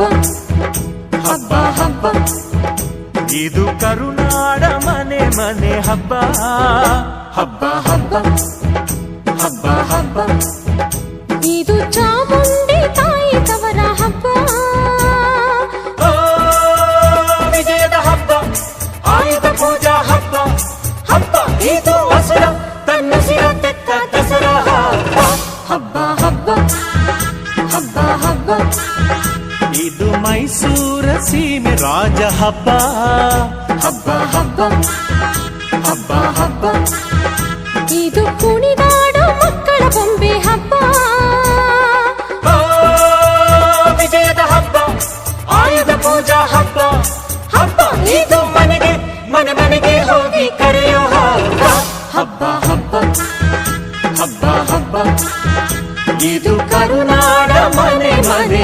ಹಬ್ಬ ಹಬ್ಬ ಹಬ್ಬ. ಇದು ಕರುನಾಡ ಮನೆ ಮನೆ ಹಬ್ಬ. ಹಬ್ಬ ಹಬ್ಬ ಹಬ್ಬ ಹಬ್ಬ. ಇದು ಚಾಮುಂಡಿ ತಾಯಿ ತವರ ಹಬ್ಬ. ವಿಜಯದ ಹಬ್ಬ ಆಯುಧ ಪೂಜಾ ಹಬ್ಬ. ಹಬ್ಬ ಇದು ಹಸುರ ತನ್ನ ಸಿರ ತೆತ್ತ ದಸರಾ ಹಬ್ಬ ಹಬ್ಬ ಹಬ್ಬ ಹಬ್ಬ. ಮೈಸೂರ ಸೀಮೆ ರಾಜ ಹಬ್ಬ. ಹಬ್ಬ ಹಬ್ಬ ಹಬ್ಬ ಹಬ್ಬ. ಇದು ಕುಣಿದಾಡೋ ಮಕ್ಕಳ ಬೊಂಬೆ ಹಬ್ಬ. ವಿಜಯದ ಹಬ್ಬ ಆಯುಧ ಪೂಜಾ ಹಬ್ಬ. ಹಬ್ಬ ಇದು ಮನೆಗೆ ಮನೆ ಮನೆಗೆ ಹೋಗಿ ಕರೆಯೋ ಹಬ್ಬ. ಹಬ್ಬ ಹಬ್ಬ ಹಬ್ಬ ಹಬ್ಬ. ಇದು ಕರುನಾಡ ಮನೆ ಮನೆ